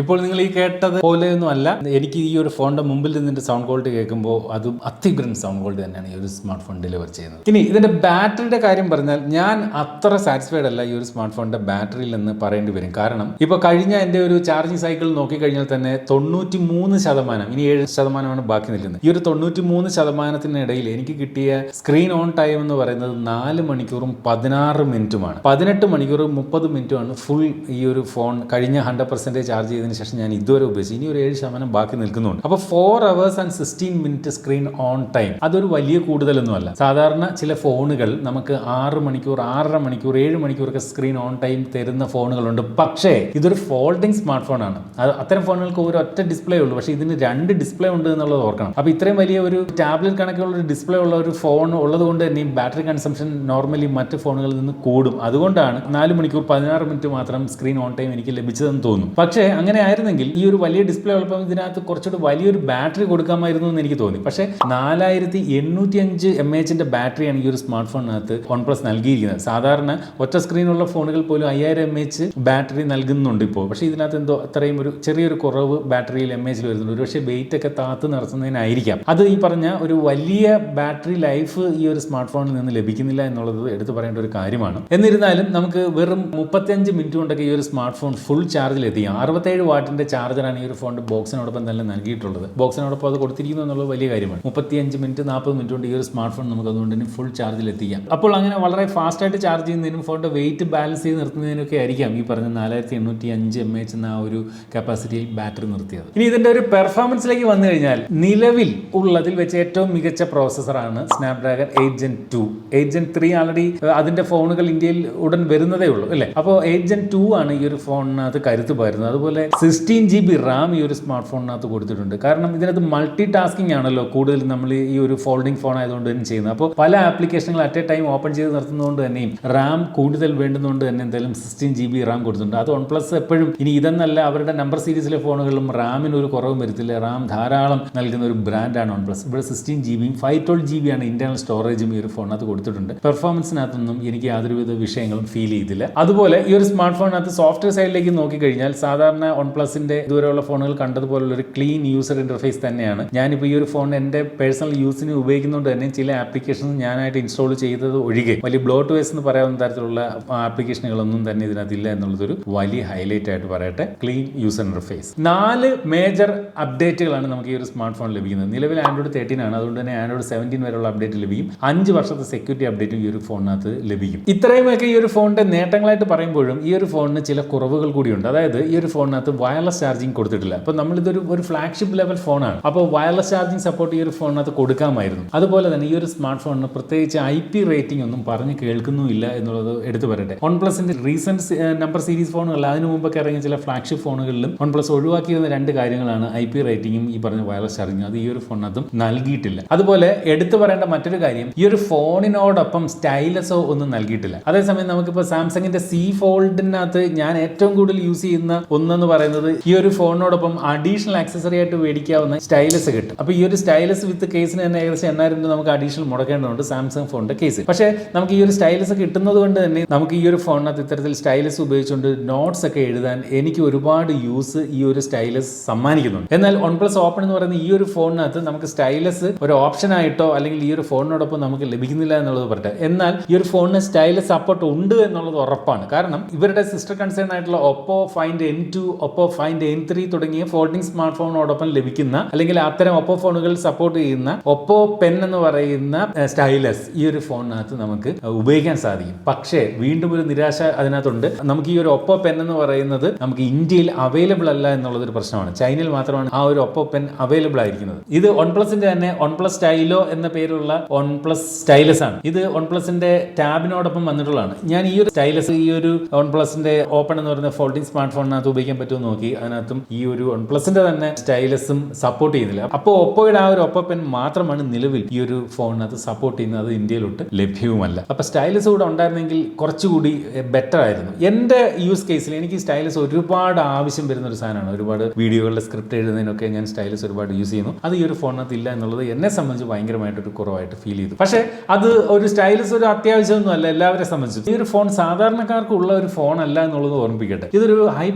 Speaker 1: ഇപ്പോൾ നിങ്ങൾ ഈ കേട്ടത് പോലെയൊന്നും അല്ല എനിക്ക് ഈ ഒരു ഫോണിന്റെ മുമ്പിൽ നിന്നിട്ട് സൗണ്ട് ക്വാളിറ്റി കേൾക്കുമ്പോൾ അതും അത്യുഗ്രൻ സൗണ്ട് ക്വാളിറ്റി തന്നെയാണ് ഈ ഒരു സ്മാർട്ട് ഫോൺ ഡെലിവർ ചെയ്യുന്നത്. ഇനി ഇതിന്റെ ബാറ്ററിയുടെ കാര്യം പറഞ്ഞാൽ ഞാൻ അത്ര സാറ്റിസ്ഫൈഡ് അല്ല ഈ ഒരു സ്മാർട്ട് ഫോണിന്റെ ബാറ്ററിയിൽ എന്ന് പറയേണ്ടി വരും. കാരണം ഇപ്പോൾ കഴിഞ്ഞ എന്റെ ഒരു ചാർജിങ് സൈക്കിൾ നോക്കി കഴിഞ്ഞാൽ തന്നെ തൊണ്ണൂറ്റി മൂന്ന് ശതമാനം ഇനി ഏഴ് ശതമാനമാണ് ബാക്കി നിൽക്കുന്നത്. ഈ ഒരു തൊണ്ണൂറ്റി മൂന്ന് ശതമാനത്തിനിടയിൽ എനിക്ക് കിട്ടിയ സ്ക്രീൻ ഓൺ ടൈം എന്ന് പറയുന്നത് നാല് മണിക്കൂറും പതിനാറ് മിനിറ്റുമാണ്. പതിനെട്ട് മണിക്കൂറും മുപ്പത് മിനിറ്റുമാണ് ഫുൾ ഈ ഒരു ഫോൺ കഴിഞ്ഞ ഹൺഡ്രഡ് പെർസെന്റേജ് ചാർജ് ചെയ്തതിന് ശേഷം ഞാൻ ഇതുവരെ ഉപയോഗിച്ചു ഇനി ഒരു ഏഴ് ശതമാനം ബാക്കി നിൽക്കുന്നുണ്ട്. അപ്പോൾ four hours and sixteen minute screen on time അതൊരു വലിയ കൂടുതലൊന്നുമല്ല. സാധാരണ ചില ഫോണുകൾ നമുക്ക് ആറ് മണിക്കൂർ ആറര മണിക്കൂർ ഏഴ് മണിക്കൂറൊക്കെ സ്ക്രീൻ ഓൺ ടൈം തരുന്ന ഫോണുകളുണ്ട് പക്ഷേ ഇതൊരു ഫോൾഡിംഗ് സ്മാർട്ട് ഫോണാണ് അത് അത്തരം ഫോണുകൾക്ക് ഒരു ഒറ്റ ഡിസ്പ്ലേ ഉള്ളൂ. പക്ഷേ ഇതിന് രണ്ട് ഡിസ്പ്ലേ ഉണ്ട് എന്നുള്ളത് ഓർക്കണം. അപ്പോൾ ഇത്രയും വലിയ ഒരു ടാബ്ലറ്റ് കണക്കുള്ള ഒരു ഡിസ്പ്ലേ ഉള്ള ഒരു ഫോൺ ഉള്ളത് കൊണ്ട് തന്നെ ബാറ്ററി കൺസംഷൻ നോർമലി മറ്റ് ഫോണുകളിൽ നിന്ന് കൂടും. അതുകൊണ്ടാണ് നാല് മണിക്കൂർ പതിനാറ് മിനിറ്റ് മാത്രം സ്ക്രീൻ ഓൺ ടൈം എനിക്ക് ലഭിച്ചതെന്ന് തോന്നുന്നു. പക്ഷേ അങ്ങനെ ആയിരുന്നെങ്കിൽ ഈ ഒരു വലിയ ഡിസ്പ്ലേ ഉള്ളപ്പോൾ ഇതിനകത്ത് കുറച്ചുകൂടി വലിയൊരു ബാറ്ററി കൊടുക്കാമായിരുന്നു എന്ന് എനിക്ക് തോന്നി. പക്ഷേ നാലായിരത്തി എണ്ണൂറ്റി അഞ്ച് എം എച്ചിന്റെ ബാറ്ററിയാണ് ഈ ഒരു സ്മാർട്ട് ഫോണിനകത്ത് വൺ പ്ലസ് നൽകിയിരിക്കുന്നത്. സാധാരണ ഒറ്റ സ്ക്രീനുള്ള ഫോണുകൾ പോലും അയ്യായിരം എം എച്ച് ബാറ്ററി നൽകുന്നുണ്ട് ഇപ്പോൾ. പക്ഷേ ഇതിനകത്ത് എന്തോ അത്രയും ഒരു ചെറിയൊരു കുറവ് ബാറ്ററിയിൽ എം എച്ചിൽ വരുന്നുണ്ട്. പക്ഷേ വെയിറ്റ് ഒക്കെ താത്ത് നിർത്തുന്നതിനായിരിക്കാം അത് ഈ പറഞ്ഞ ഒരു വലിയ ബാറ്ററി ലൈഫ് ഈ ഒരു സ്മാർട്ട് ഫോണിൽ നിന്ന് ലഭിക്കുന്നില്ല എന്നുള്ളത് എടുത്തു പറയേണ്ട ഒരു കാര്യമാണ്. എന്നിരുന്നാലും നമുക്ക് വെറും മുപ്പത്തിയഞ്ച് മിനിറ്റ് കൊണ്ടൊക്കെ ഈ ഒരു സ്മാർട്ട് ഫോൺ ഫുൾ ചാർജിൽ എത്തിക്കാം അറുപത്തേഴ് വാട്ടിന്റെ ചാർജറാണ് ഈ ഒരു ഫോണിന്റെ ബോക്സിനോടൊപ്പം തന്നെ നൽകിയിട്ടുള്ളത്. ബോക്സിനോടൊപ്പം അത് കൊടുത്തിരിക്കുന്നു എന്നുള്ളത് വലിയ കാര്യമാണ്. മുപ്പത്തിയഞ്ച് മിനിറ്റ് നാൽപ്പത് മിനിറ്റ് കൊണ്ട് ഈ ഒരു സ്മാർട്ട് ഫോൺ നമുക്ക് അതുകൊണ്ട് തന്നെ ഫുൾ ചാർജിൽ എത്തിക്കാം. അപ്പോൾ അങ്ങനെ വളരെ ഫാസ്റ്റ് ആയിട്ട് ചാർജ് ചെയ്യുന്നതിനും ഫോണിന്റെ വെയിറ്റ് ബാലൻസ് ചെയ്ത് നിർത്തുന്നതിനൊക്കെ ആയിരിക്കാം ഈ പറഞ്ഞ നാലായിരത്തി എണ്ണൂറ്റി അഞ്ച് എം എച്ച് എന്ന ഒരു കപ്പാസിറ്റിയിൽ ബാറ്ററി നിർത്തിയത്. ഇനി ഇതിന്റെ ഒരു പെർഫോമൻസിലേക്ക് വന്നു കഴിഞ്ഞാൽ നിലവിൽ ഉള്ളതിൽ വെച്ച് ഏറ്റവും മികച്ച പ്രോസസ്സറാണ് Snapdragon eight gen two eight gen three already അതിന്റെ ഫോണുകൾ ഇന്ത്യയിൽ ഉടൻ വരുന്നതേ ഉള്ളൂ അല്ലേ? അപ്പോൾ എയ്റ്റ് ജെൻ ടു ആണ് ഈ ഒരു ഫോണിനകത്ത് കരുത്ത് അതുപോലെ സിക്സ്റ്റീൻ ജി ബി റാം ഈ ഒരു സ്മാർട്ട് ഫോണിനകത്ത് കൊടുത്തിട്ടുണ്ട്. കാരണം ഇതിനകത്ത് മൾട്ടി ടാസ്കിംഗ് ആണല്ലോ കൂടുതൽ നമ്മൾ ഈ ഒരു ഫോൾഡിംഗ് ഫോൺ ആയതുകൊണ്ട് തന്നെ ചെയ്യുന്നത്. അപ്പോൾ പല ആപ്ലിക്കേഷനുകൾ അറ്റ് എ ടൈം ഓപ്പൺ ചെയ്ത് നിർത്തുന്നതുകൊണ്ട് തന്നെയും റാം കൂടുതൽ വേണ്ടുന്നതുകൊണ്ട് തന്നെ എന്തായാലും സിക്സ്റ്റീൻ ജി ബി റാം കൊടുത്തിട്ടുണ്ട്. അത് വൺ പ്ലസ് എപ്പോഴും ഇനി ഇതെന്നല്ല അവരുടെ നമ്പർ സീരീസിലെ ഫോണുകളിലും റാമിന് ഒരു കുറവും വരുത്തില്ല. റാം ധാരാളം നൽകുന്ന ഒരു ബ്രാൻഡാണ് വൺ പ്ലസ് ഇവിടെ സിക്സ്റ്റീൻ ജി ബിയും ഫൈവ് ട്വൽവ് ജി ബി ആണ് ഇന്റർണൽ സ്റ്റോറേജും ഈ ഒരു ഫോണിനകത്ത് കൊടുത്തിട്ടുണ്ട്. പെർഫോമൻസിനകത്തൊന്നും എനിക്ക് യാതൊരുവിധ വിഷയങ്ങളും ഫീൽ ചെയ്തില്ല. അതുപോലെ ഈ ഒരു സ്മാർട്ട് ഫോണിനകത്ത് സോഫ്റ്റ്വെയർ സൈഡിലേക്ക് നോക്കിക്കഴിഞ്ഞാൽ സാധാരണ വൺ പ്ലസിന്റെ ദൂരെയുള്ള ഫോണുകൾ കണ്ടതുപോലുള്ള ഒരു ക്ലീൻ യൂസർ ഇന്റർഫേസ് തന്നെയാണ്. ഞാനിപ്പോൾ ഈ ഒരു ഫോൺ എന്റെ പേഴ്സണൽ യൂസിന് ഉപയോഗിക്കുന്നതുകൊണ്ട് തന്നെ ചില ആപ്ലിക്കേഷൻസ് ഞാനായിട്ട് ഇൻസ്റ്റാൾ ചെയ്തത് ഒഴികെ. വലിയ ബ്ലോട്ട് വേസ് എന്ന് പറയാവുന്ന തരത്തിലുള്ള ആപ്ലിക്കേഷനുകളൊന്നും തന്നെ ഇതിനകത്തില്ല എന്നുള്ളതൊരു വലിയ ഹൈലൈറ്റ് ആയിട്ട് പറയട്ടെ. ക്ലീൻ യൂസർ ഇന്റർഫേസ് നാല് മേജർ അപ്ഡേറ്റുകളാണ് നമുക്ക് ഈ ഒരു സ്മാർട്ട് ഫോൺ ലഭിക്കുന്നത്. നിലവിൽ ആൻഡ്രോയിഡ് തേർട്ടീൻ ആണ്. അതുകൊണ്ട് തന്നെ ആൻഡ്രോയിഡ് സെവന്റീൻ വരെയുള്ള അപ്ഡേറ്റ് ലഭിക്കും. അഞ്ച് വർഷത്തെ സെക്യൂരിറ്റി അപ്ഡേറ്റും ഈ ഒരു ഫോണിനകത്ത് ലഭിക്കും. ഇത്രയുമൊക്കെ ഈ ഒരു ഫോണിന്റെ നേട്ടങ്ങളായിട്ട് പറയുമ്പോഴും ഈ ഒരു ഫോണിന് ചില കുറവുകൾ കൂടിയുണ്ട്. അതായത് ഈ ഒരു ഫോണിനകത്ത് വയർലെസ് ചാർജിങ് കൊടുത്തിട്ടില്ല. അപ്പോൾ നമ്മളിതൊരു ഒരു ഫ്ലാഗ്ഷിപ്പ് ലെവൽ ഫോണാണ് അപ്പോൾ വയർലെസ് ചാർജിങ് സപ്പോർട്ട് ഈ ഒരു ഫോണിനകത്ത് കൊടുക്കാമായിരുന്നു. അതുപോലെ തന്നെ ഈ ഒരു സ്മാർട്ട് ഫോണിന് പ്രത്യേകിച്ച് ഐ പി റേറ്റിംഗ് ഒന്നും പറഞ്ഞ് കേൾക്കുന്നുമില്ല എന്നുള്ളത് എടുത്തു പറയട്ടെ. വൺ പ്ലസിന്റെ റീസെന്റ് നമ്പർ സീരീസ് ഫോണുകൾ അതിനു മുമ്പൊക്കെ ഇറങ്ങിയ ചില ഫ്ലാഗ്ഷിപ്പ് ഫോണുകളിലും വൺ പ്ലസ് ഒഴിവാക്കിയിരുന്ന രണ്ട് കാര്യങ്ങളാണ് ഐ പി റേറ്റിംഗും ഈ പറഞ്ഞ വയർലെസ് ചാർജിങ് അത് ഈ ഒരു ഫോണിനകത്തും നൽകിയിട്ടില്ല. അതുപോലെ എടുത്തു പറയേണ്ട മറ്റൊരു കാര്യം ഈ ഒരു ഫോണിനോടൊപ്പം സ്റ്റൈലസോ ഒന്നും നൽകിയിട്ടില്ല. അതേസമയം നമുക്കിപ്പോൾ സാംസങ്ങിന്റെ സി ഫോൾഡിനകത്ത് ഞാൻ ഏറ്റവും കൂടുതൽ യൂസ് ചെയ്യുന്ന ഒന്നെന്ന് പറയുന്നത് ഈ ഒരു ഫോണിനോടൊപ്പം അഡീഷണൽ ആക്സസറി ആയിട്ട് മേടിക്കാവുന്ന സ്റ്റൈലസ് കിട്ടും. അപ്പോൾ ഈ ഒരു സ്റ്റൈലസ് വിത്ത് കേസിന് തന്നെ ഏകദേശം എണ്ണായിരം രൂപ നമുക്ക് അഡീഷണൽ മുടക്കേണ്ടതുണ്ട് സാംസങ് ഫോണിന്റെ കേസ് പക്ഷേ നമുക്ക് ഈ ഒരു സ്റ്റൈലസ് കിട്ടുന്നത് കൊണ്ട് തന്നെ നമുക്ക് ഈ ഒരു ഫോണിനകത്ത് ഇത്തരത്തിൽ സ്റ്റൈലസ് ഉപയോഗിച്ചുകൊണ്ട് നോട്ട്സ് ഒക്കെ എഴുതാൻ എനിക്ക് ഒരുപാട് യൂസ് ഈ ഒരു സ്റ്റൈലസ് സമ്മാനിക്കുന്നുണ്ട്. എന്നാൽ വൺ പ്ലസ് ഓപ്പൺ എന്ന് പറയുന്ന ഈ ഒരു ഫോണിനകത്ത് നമുക്ക് സ്റ്റൈലസ് ഒരു ഓപ്ഷൻ ആയിട്ടോ അല്ലെങ്കിൽ ഈ ഒരു ഫോണിനോടൊപ്പം നമുക്ക് ലഭിക്കുന്നില്ല എന്നുള്ളത് പറയട്ടെ. എന്നാൽ ഈ ഒരു ഫോണിന് സ്റ്റൈലസ് സപ്പോർട്ട് ഉണ്ട് എന്നുള്ളത് ഉറപ്പാണ്. കാരണം ഇവരുടെ സിസ്റ്റർ കൺസേൺ ആയിട്ടുള്ള Oppo find N two Oppo find N three തുടങ്ങിയ ഫോൾഡിംഗ് സ്മാർട്ട് ഫോണിനോടൊപ്പം ലഭിക്കുന്ന അല്ലെങ്കിൽ അത്തരം ഒപ്പോ ഫോണുകൾ സപ്പോർട്ട് ചെയ്യുന്ന ഒപ്പോ പെൻ എന്ന് പറയുന്ന സ്റ്റൈലസ് ഈ ഒരു ഫോണിനകത്ത് നമുക്ക് ഉപയോഗിക്കാൻ സാധിക്കും. പക്ഷേ വീണ്ടും ഒരു നിരാശ അതിനകത്തുണ്ട്. നമുക്ക് ഈ ഒരു ഒപ്പോ പെൻ എന്ന് പറയുന്നത് നമുക്ക് ഇന്ത്യയിൽ അവൈലബിൾ അല്ല എന്നുള്ളത് ഒരു പ്രശ്നമാണ്. ചൈനയിൽ മാത്രമാണ് ആ ഒരു ഒപ്പോ പെൻ അവൈലബിൾ ആയിരിക്കുന്നത്. ഇത് വൺ പ്ലസിന്റെ തന്നെ വൺ പ്ലസ് സ്റ്റൈലോ എന്ന പേരുള്ള വൺ പ്ലസ് സ്റ്റൈലസ് ആണ്. ഇത് വൺ പ്ലസിന്റെ ടാബിനോടൊപ്പം വന്നിട്ടുള്ളതാണ്. ഞാൻ ഈ ഒരു സ്റ്റൈലസ് ഈ ഒരു വൺ പ്ലസിന്റെ ഓപ്പൺ എന്ന് പറയുന്ന ഫോൾഡിംഗ് സ്മാർട്ട് ഫോണിനകത്ത് ഉപയോഗിക്കാൻ പറ്റുമോ എന്ന് നോക്കി. അതിനകത്തും ഈ ഒരു വൺ പ്ലസിന്റെ തന്നെ സ്റ്റൈലസും സപ്പോർട്ട് ചെയ്യുന്നില്ല. അപ്പോൾ ഒപ്പോയുടെ ആ ഒരു ഒപ്പ പെൻ മാത്രമാണ് നിലവിൽ ഈ ഒരു ഫോണിനകത്ത് സപ്പോർട്ട് ചെയ്യുന്നത്. അത് ഇന്ത്യയിലോട്ട് ലഭ്യവുമല്ല. അപ്പൊ സ്റ്റൈലസ് കൂടെ ഉണ്ടായിരുന്നെങ്കിൽ കുറച്ചുകൂടി ബെറ്റർ ആയിരുന്നു. എന്റെ യൂസ് കേസിൽ എനിക്ക് സ്റ്റൈലസ് ഒരുപാട് ആവശ്യം വരുന്ന ഒരു സാധനമാണ്. ഒരുപാട് വീഡിയോകളുടെ സ്ക്രിപ്റ്റ് എഴുതുന്നതിനൊക്കെ ഞാൻ സ്റ്റൈലസ് ഒരുപാട് യൂസ് ചെയ്യുന്നു. അത് ഈ ഒരു ഫോണിനകത്ത് ഇല്ല എന്നുള്ളത് എന്നെ സംബന്ധിച്ച് ഭയങ്കരമായിട്ടൊരു കുറവായിട്ട് ഫീൽ ചെയ്തു. പക്ഷേ അത് ഒരു സ്റ്റൈലസ് ഒരു അത്യാവശ്യമൊന്നും അല്ല എല്ലാവരെ സംബന്ധിച്ചും. ഈ ഒരു ഫോൺ സാധാരണക്കാർക്കുള്ള ഒരു ഫോൺ അല്ല എന്നുള്ളത് ഓർമ്മിപ്പിക്കട്ടെ. ഇതൊരു ഹൈ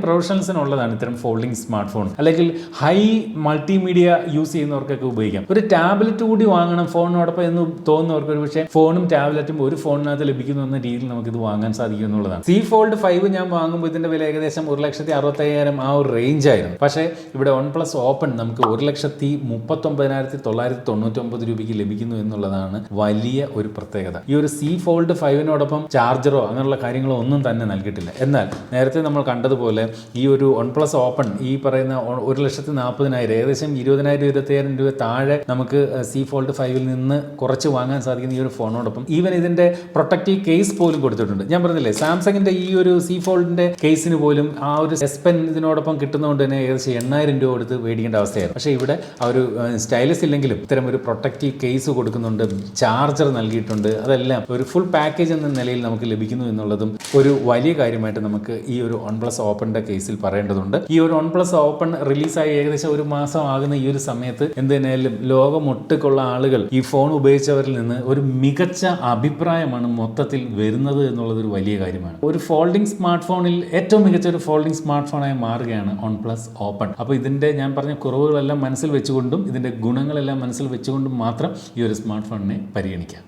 Speaker 1: പ്രൊഫഷണൽസിനുള്ളതാണ് ഇത്തരം ഫോൾഡിംഗ് സ്മാർട്ട് ഫോൺ അല്ലെങ്കിൽ ഹൈ മൾട്ടിമീഡിയ യൂസ് ചെയ്യുന്നവർക്കൊക്കെ ഉപയോഗിക്കാം. ഒരു ടാബ്ലറ്റ് കൂടി വാങ്ങണം ഫോണിനോടൊപ്പം എന്ന് തോന്നുന്നവർക്ക് ഒരു പക്ഷേ ഫോണും ടാബ്ലറ്റും ഒരു ഫോണിനകത്ത് ലഭിക്കുന്നു എന്ന രീതിയിൽ നമുക്ക് ഇത് വാങ്ങാൻ സാധിക്കും എന്നുള്ളതാണ്. സി ഫോൾഡ് ഫൈവ് ഞാൻ വാങ്ങുമ്പോൾ ഇതിന്റെ വില ഏകദേശം ഒരു ലക്ഷത്തി അറുപത്തയ്യായിരം ആ ഒരു റേഞ്ച് ആയിരുന്നു. പക്ഷേ ഇവിടെ വൺ പ്ലസ് ഓപ്പൺ നമുക്ക് ഒരു ലക്ഷത്തി മുപ്പത്തൊമ്പതിനായിരത്തി തൊള്ളായിരത്തി തൊണ്ണൂറ്റി ഒമ്പത് രൂപയ്ക്ക് ലഭിക്കുന്നു എന്നുള്ളതാണ് വലിയ ഒരു പ്രത്യേകത. ഈ ഒരു സി ഫോൾഡ് ഫൈവിനോടൊപ്പം ചാർജറോ അങ്ങനെയുള്ള കാര്യങ്ങളോ ഒന്നും തന്നെ നൽകിയിട്ടില്ല. എന്നാൽ നേരത്തെ നമ്മൾ കണ്ടതുപോലെ ഈ ഒരു പ്ലസ് ഓപ്പൺ ഈ പറയുന്ന ഒരു ലക്ഷത്തി നാൽപ്പതിനായിരം ഏകദേശം ഇരുപതിനായിരം ഇരുപത്തിയായിരം രൂപ താഴെ നമുക്ക് സി ഫോൾഡ് ഫൈവിൽ നിന്ന് കുറച്ച് വാങ്ങാൻ സാധിക്കുന്ന ഈ ഒരു ഫോണോടൊപ്പം. ഈവൻ ഇതിന്റെ പ്രൊട്ടക്റ്റീവ് കേസ് പോലും കൊടുത്തിട്ടുണ്ട്. ഞാൻ പറഞ്ഞില്ലേ സാംസങ്ങിന്റെ ഈ ഒരു സി ഫോൾഡിന്റെ കേസിന് പോലും ആ ഒരു എസ് പെൻ ഇതിനോടൊപ്പം കിട്ടുന്നതുകൊണ്ട് തന്നെ ഏകദേശം എണ്ണായിരം രൂപ കൊടുത്ത് മേടിക്കേണ്ട അവസ്ഥയായിരുന്നു. പക്ഷേ ഇവിടെ ആ ഒരു സ്റ്റൈലസ് ഇല്ലെങ്കിലും ഇത്തരം ഒരു പ്രൊട്ടക്റ്റീവ് കേസ് കൊടുക്കുന്നുണ്ട് ചാർജർ നൽകിയിട്ടുണ്ട്. അതെല്ലാം ഒരു ഫുൾ പാക്കേജ് എന്ന നിലയിൽ നമുക്ക് ലഭിക്കുന്നു എന്നുള്ളതും ഒരു വലിയ കാര്യമായിട്ട് നമുക്ക് ഈ ഒരു വൺ പ്ലസ് ഓപ്പണിന്റെ കേസിൽ പറയേണ്ടതുണ്ട്. ഈ ഒരു വൺ പ്ലസ് ഓപ്പൺ റിലീസായി ഏകദേശം ഒരു മാസം ആകുന്ന ഈ ഒരു സമയത്ത് എന്തിനായാലും ലോകമൊട്ടുക്കുള്ള ആളുകൾ ഈ ഫോൺ ഉപയോഗിച്ചവരിൽ നിന്ന് ഒരു മികച്ച അഭിപ്രായമാണ് മൊത്തത്തിൽ വരുന്നത് എന്നുള്ളത് ഒരു വലിയ കാര്യമാണ്. ഒരു ഫോൾഡിംഗ് സ്മാർട്ട് ഫോണിൽ ഏറ്റവും മികച്ച ഒരു ഫോൾഡിംഗ് സ്മാർട്ട് ഫോണായി മാറുകയാണ് വൺ പ്ലസ് ഓപ്പൺ അപ്പോൾ ഇതിന്റെ ഞാൻ പറഞ്ഞ കുറവുകളെല്ലാം മനസ്സിൽ വെച്ചുകൊണ്ടും ഇതിന്റെ ഗുണങ്ങളെല്ലാം മനസ്സിൽ വെച്ചുകൊണ്ടും മാത്രം ഈ ഒരു സ്മാർട്ട് ഫോണിനെ പരിഗണിക്കാം.